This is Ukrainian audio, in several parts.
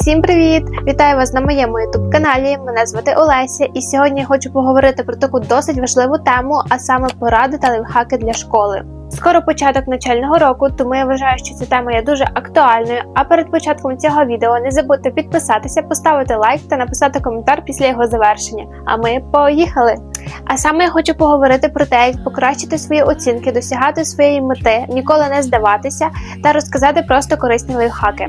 Всім привіт! Вітаю вас на моєму youtube каналі. Мене звати Олеся, і сьогодні я хочу поговорити про таку досить важливу тему, а саме поради та лайфхаки для школи. Скоро початок навчального року, тому я вважаю, що ця тема є дуже актуальною. А перед початком цього відео не забудьте підписатися, поставити лайк та написати коментар після його завершення. А ми поїхали! А саме я хочу поговорити про те, як покращити свої оцінки, досягати своєї мети, ніколи не здаватися та розказати просто корисні лайфхаки.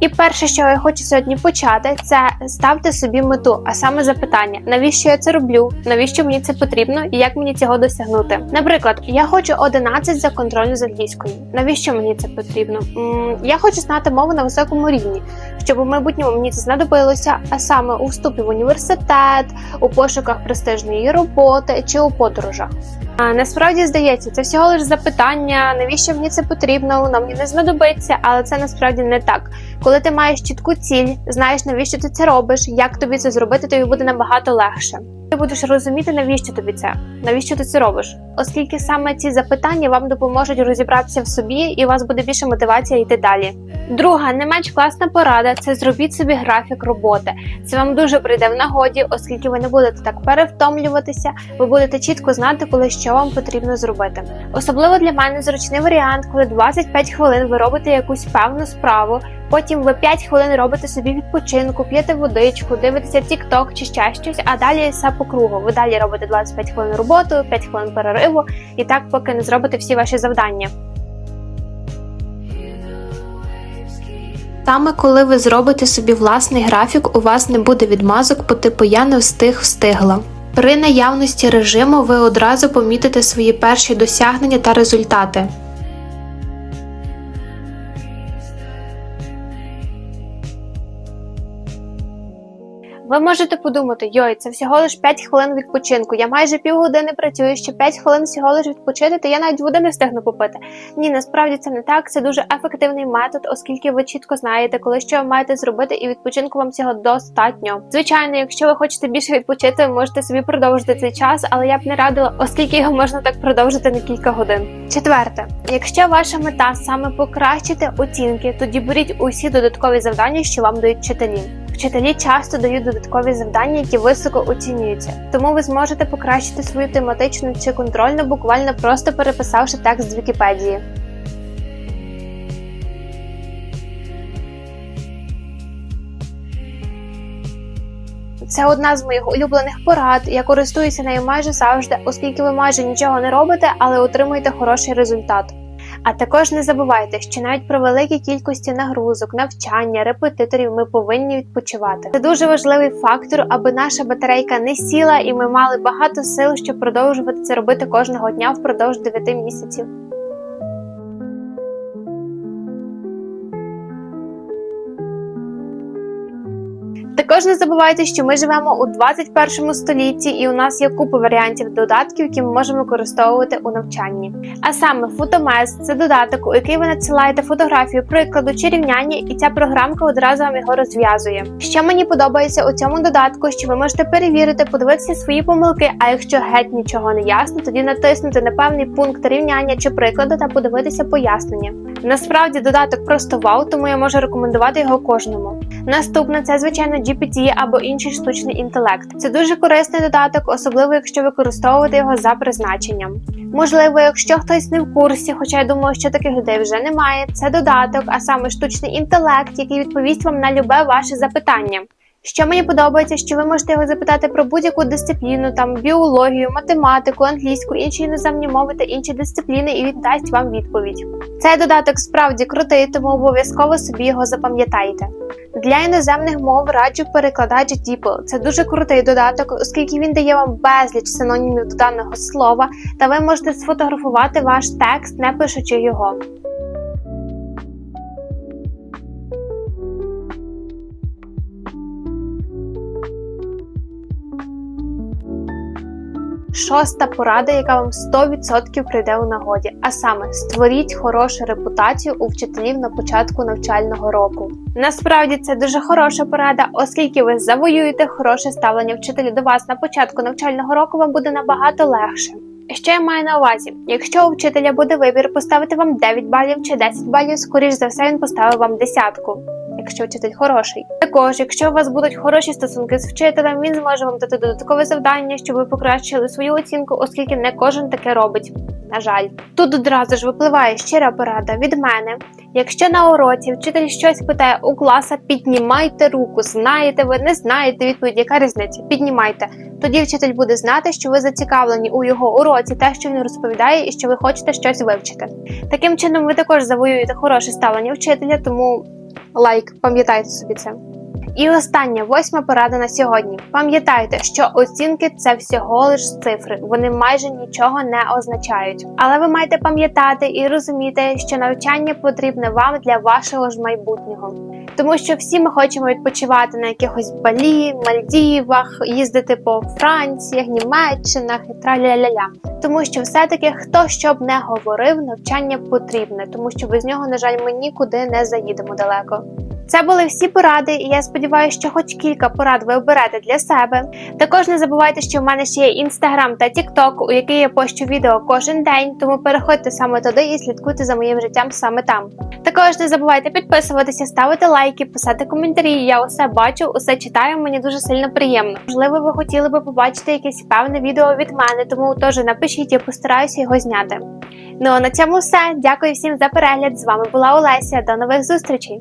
І перше, що я хочу сьогодні почати, це ставте собі мету, а саме запитання, навіщо я це роблю, навіщо мені це потрібно і як мені цього досягнути. Наприклад, я хочу 11 за контрольну з англійської. Навіщо мені це потрібно? М, Я хочу знати мову на високому рівні, щоб у майбутньому мені це знадобилося, а саме у вступі в університет, у пошуках престижної роботи чи у подорожах. Насправді здається, це всього лише запитання, навіщо мені це потрібно, воно мені не знадобиться, але це насправді не так. Коли ти маєш чітку ціль, знаєш навіщо ти це робиш, як тобі це зробити, тобі буде набагато легше. Ти будеш розуміти, навіщо тобі це, навіщо ти це робиш, оскільки саме ці запитання вам допоможуть розібратися в собі, і у вас буде більше мотивація йти далі. Друга, не менш класна порада це зробіть собі графік роботи. Це вам дуже прийде в нагоді, оскільки ви не будете так перевтомлюватися, ви будете чітко знати, коли що вам потрібно зробити. Особливо для мене зручний варіант, коли 25 хвилин ви робите якусь певну справу. Потім ви 5 хвилин робите собі відпочинку, п'єте водичку, дивитеся TikTok чи ще щось, а далі все по кругу. Ви далі робите 25 хвилин роботу, 5 хвилин перериву, і так поки не зробите всі ваші завдання. Саме коли ви зробите собі власний графік, у вас не буде відмазок по типу я не встиг встигла. При наявності режиму ви одразу помітите свої перші досягнення та результати. Ви можете подумати, йой, це всього лиш 5 хвилин відпочинку. Я майже півгодини працюю, ще 5 хвилин всього лиш відпочити, то я навіть води не встигну попити. Ні, насправді це не так. Це дуже ефективний метод, оскільки ви чітко знаєте, коли що ви маєте зробити, і відпочинку вам цього достатньо. Звичайно, якщо ви хочете більше відпочити, ви можете собі продовжити цей час, але я б не радила, оскільки його можна так продовжити на кілька годин. Четверте, якщо ваша мета саме покращити оцінки, тоді беріть усі додаткові завдання, що вам дають вчителі. Вчителі часто дають додаткові завдання, які високо оцінюються, тому ви зможете покращити свою тематичну чи контрольну, буквально просто переписавши текст з Вікіпедії. Це одна з моїх улюблених порад. Я користуюся нею майже завжди, оскільки ви майже нічого не робите, але отримуєте хороший результат. А також не забувайте, що навіть при великій кількості нагрузок, навчання, репетиторів ми повинні відпочивати. Це дуже важливий фактор, аби наша батарейка не сіла і ми мали багато сил, щоб продовжувати це робити кожного дня впродовж 9 місяців. Також не забувайте, що ми живемо у 21 столітті, і у нас є купа варіантів додатків, які ми можемо використовувати у навчанні. А саме Фотомес це додаток, у який ви надсилаєте фотографію прикладу чи рівняння, і ця програмка одразу вам його розв'язує. Що мені подобається у цьому додатку, що ви можете перевірити, подивитися свої помилки. А якщо геть нічого не ясно, тоді натиснути на певний пункт рівняння чи прикладу та подивитися пояснення. Насправді додаток просто вау, тому я можу рекомендувати його кожному. Наступне це звичайно GPT або інший штучний інтелект. Це дуже корисний додаток, особливо якщо використовувати його за призначенням. Можливо, якщо хтось не в курсі, хоча я думаю, що таких людей вже немає. Це додаток, а саме штучний інтелект, який відповість вам на любе ваше запитання. Що мені подобається, що ви можете його запитати про будь-яку дисципліну, там біологію, математику, англійську, інші іноземні мови та інші дисципліни, і він дасть вам відповідь. Цей додаток справді крутий, тому обов'язково собі його запам'ятайте. Для іноземних мов раджу перекладач DeepL. Це дуже крутий додаток, оскільки він дає вам безліч синонімів до даного слова, та ви можете сфотографувати ваш текст, не пишучи його. Шоста порада, яка вам 100% прийде у нагоді, а саме створіть хорошу репутацію у вчителів на початку навчального року. Насправді це дуже хороша порада, оскільки ви завоюєте хороше ставлення вчителів до вас на початку навчального року, вам буде набагато легше. Що я маю на увазі? Якщо у вчителя буде вибір поставити вам 9 балів чи 10 балів, скоріш за все він поставив вам десятку. Якщо вчитель хороший. Також, якщо у вас будуть хороші стосунки з вчителем, він зможе вам дати додаткове завдання, щоб ви покращили свою оцінку, оскільки не кожен таке робить. На жаль, тут одразу ж випливає щира порада від мене. Якщо на уроці вчитель щось питає у класа, піднімайте руку. Знаєте ви, не знаєте відповідь, яка різниця? Піднімайте. Тоді вчитель буде знати, що ви зацікавлені у його уроці, те, що він розповідає, і що ви хочете щось вивчити. Таким чином, ви також завоюєте хороше ставлення вчителя, тому лайк, пам'ятайте собі це. І остання восьма порада на сьогодні. Пам'ятайте, що оцінки це всього лиш цифри, вони майже нічого не означають. Але ви маєте пам'ятати і розуміти, що навчання потрібне вам для вашого ж майбутнього. Тому що всі ми хочемо відпочивати на якихось Балі, Мальдівах, їздити по Франціях, Німеччинах і траля-ля-ля. Тому що все-таки хто що б не говорив, навчання потрібне, тому що без нього, на жаль, ми нікуди не заїдемо далеко. Це були всі поради, і я сподіваюся, що хоч кілька порад ви оберете для себе. Також не забувайте, що в мене ще є інстаграм та тікток, у який я пощу відео кожен день, тому переходьте саме туди і слідкуйте за моїм життям саме там. Також не забувайте підписуватися, ставити лайки, писати коментарі. Я усе бачу, усе читаю. Мені дуже сильно приємно. Можливо, ви хотіли би побачити якесь певне відео від мене, тому теж напишіть, я постараюся його зняти. Ну а на цьому все. Дякую всім за перегляд. З вами була Олеся. До нових зустрічей.